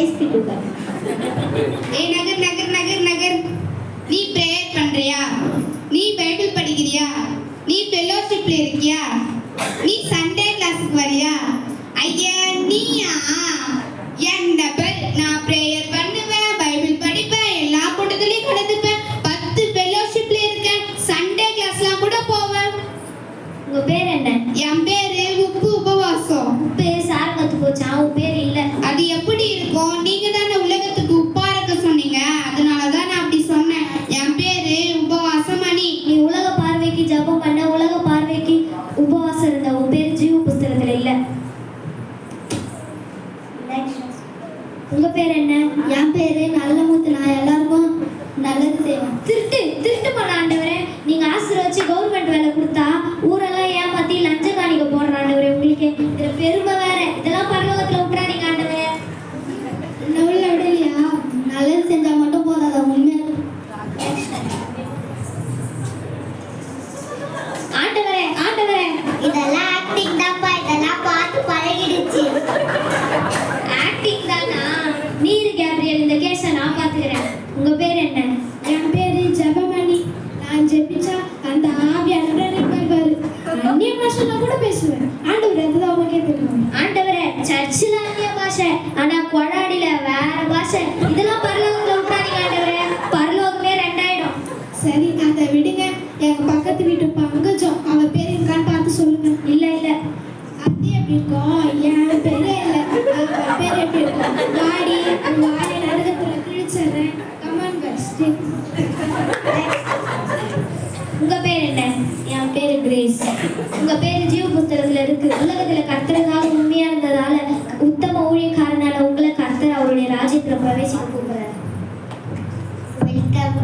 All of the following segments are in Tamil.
ரைஸ் ஏ நகர் நகர் நகர் நகர். நீ பிரேயர் பண்றியா? நீ பைபிள் படிக்கிறியா? நீ ஃபெல்லோஷிப்ல இருக்கியா? நீ சண்டே கிளாஸுக்கு வரியா? ஐயா நீயா? என் டபுள் நான் பிரேயர் பண்ணுவேன் பைபிள் படிப்பேன் எல்லா கூட்டத்திலையும் கலந்துப்பேன். பத்து ஃபெல்லோஷிப்ல இருக்கேன் சண்டே கிளாஸ்லாம் கூட போவேன். உங்க பேர் என்ன? என் பேரு உப்பு உபவாசம். பேர் சார் வந்து போச்சா? உன் பேர் இல்ல இருக்கும் நீங்க தானே உலகத்துக்கு உப்பா இருக்க சொன்னீங்க. அதனால தான் நான் அப்படி சொன்னேன். என் பேரு உபவாசமணி. நீ உலக பார்வைக்கு ஜெபம் பண்ண உலக பார்வைக்கு உபவாசம் இருந்த உன் பேர் ஜீவ புஸ்தகத்துல இல்ல. உங்க பேர் என்ன? என் பேரு நல்லமுத்து நான் எல்லாருக்கும் நல்லது செய்வேன். திருட்டு திருட்டு பண்ண ஆண்டவரே. நீங்க ஆசீர்வச்சு கவர்மெண்ட் வேலை கொடுத்தா ஊரெல்லாம் ஏமாத்தி லஞ்ச காணிக்க போடுற ஆண்டவரே உங்களுக்கு இதுல பெருமை வேற இதெல்லாம் பரலோகத்துல விட்டுறாதீங்க ஆண்டவரே உள்ள விடலையா நல்லது செஞ்சா மட்டும் போதாதா உண்மையா ஆண்டவரே ஆண்டவரே இதெல்லாம் ஆக்டிங் தான்ப்பா இதெல்லாம் பார்த்து பழகிடுச்சு ஆக்டிங் தானா நீர் கேப்ரியல் இந்த கேஸை நான் பாத்துக்கிறேன் உங்க பேர் என்ன என் பேரு ஜெபமணி நான் ஜெபிச்சா அந்த ஆவியானவர் இருப்பாரு அந்நிய பாஷையில கூட பேசுவேன். ஆண்டவர் அதுதான் உங்களுக்கே தெரியும் ஆண்டவரே சர்ச்சில் அந்நிய பாஷை ஆனா கொடாடியில வேற பாஷை இதெல்லாம் பரலோகத்துல விட்டுறாதீங்க ஆண்டவரே. பரலோகமே ரெண்டாயிடும். சரி அதை விடுங்க. எங்க பக்கத்து வீட்டு பங்கஜம் அவ பேர் இருக்கான்னு பார்த்து சொல்லுங்க. இல்ல இல்ல. அது எப்படி இருக்கும் என் பேரே இல்லை. அவ பேர் எப்படி இருக்கும் வாடி வாடி. உங்க பேர் ஜீவ புஸ்தகத்துல இருக்கு. உலகத்துல கர்த்தருக்காக உண்மையா இருந்ததால உத்தம ஊழியக்காரனால உங்களை கர்த்தர் அவருடைய ராஜ்யத்துல பிரவேசிக்க கூப்பிடுறாரு. வெல்கம்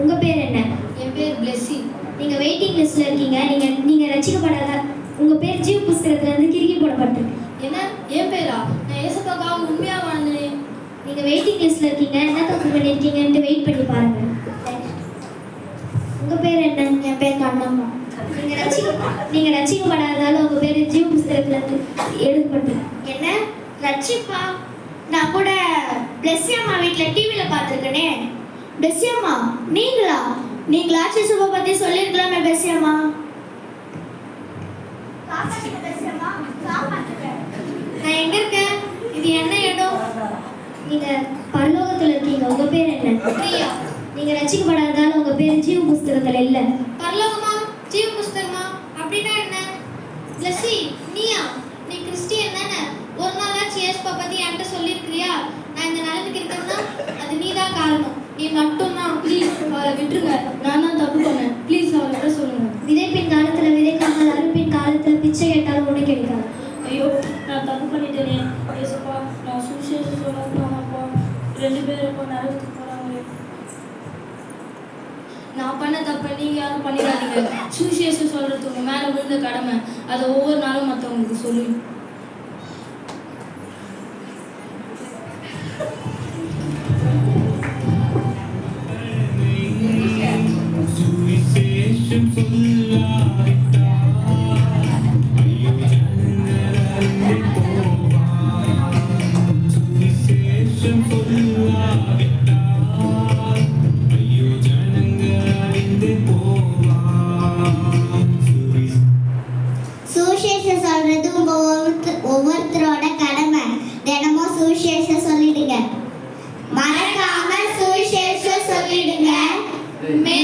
உங்க பேர் என்ன? என் பேர் பிளெஸ்ஸிங் நீங்க வெயிட்டிங் லிஸ்ட்ல இருக்கீங்க. நீங்க நீங்க ரசிக்கப்படாத உங்க பேர் ஜீவ புஸ்தகத்துல இருந்து கிறுக்கி போடப்பட்டிருக்கு. என்ன? என் பேரா? நான் நீங்க வெயிட்டிங் லிஸ்ட்ல இருக்கீங்க. என்ன தப்பு பண்ணிருக்கீங்கன்னு வெயிட் பண்ணி பாருங்க. உங்க பேர் என்ன? என் பேர் கண்ணம்மா. நீங்க ரசிக்க நீங்க ரசிக்கப்படாததால உங்க பேர் ஜீவ புஸ்தகத்துல இருந்து என்ன? ரட்சிப்பா நான் கூட பிளஸ்ஸி அம்மா வீட்டில் டிவியில் பார்த்துருக்கனே. பிளஸ்ஸி அம்மா நீங்களா? நீங்களா சுப பற்றி சொல்லியிருக்கலாமே பிளஸ்ஸி அம்மா நான் எங்க இருக்கேன் இது என்ன இடம் நீங்க பரலோகத்துல இருக்கீங்க உங்க பேர் என்ன? பிரியா. நீங்க ரசிக்கப்படாததால உங்க பேர் ஜீவ புஸ்தகத்துல இல்ல. பரலோகமா? ஜீவ புஸ்தகமா அப்படின்னா என்ன? பிளஸ்ஸி நீயா? நீ கிறிஸ்டியன் தானே? ஒரு நாளாச்சும் ஏசுப்பா பத்தி என்கிட்ட சொல்லியிருக்கிறியா நான் இந்த நிலைமைக்கு இருக்கேன்னா அது நீ தான் காரணம். நீ மட்டும்தான். ப்ளீஸ் அவளை விட்டுருங்க. நான் தான் தப்பு பண்ணேன். ப்ளீஸ் அவளை சொல்லுங்க. விதைப்பின் காலத்துல விதைக்காமல் அறுப்பின் காலத்துல பிச்சை கேட்டாலும் ஒண்ணு கிடைக்காது. ஐயோ நான் தப்பு பண்ணிட்டேனே. ஏசப்பா நான் சுவிசேஷம் சொல்ல போனப்போ ரெண்டு பேரும் இப்போ நரகத்துக்கு நான் பண்ண தப்பை நீங்கள் யாரும் பண்ணிடாதீங்க. சுவிசேஷம் சொல்கிறது உங்கள் மேலே விழுந்த கடமை. அதை ஒவ்வொரு நாளும் மற்றவங்களுக்கு சொல்லி ஒவ்வொருத்தரோட கடமை தினமும் சுவிசேஷ சொல்லிடுங்க. மறக்காம சுவிசேஷம் சொல்லிடுங்க. மே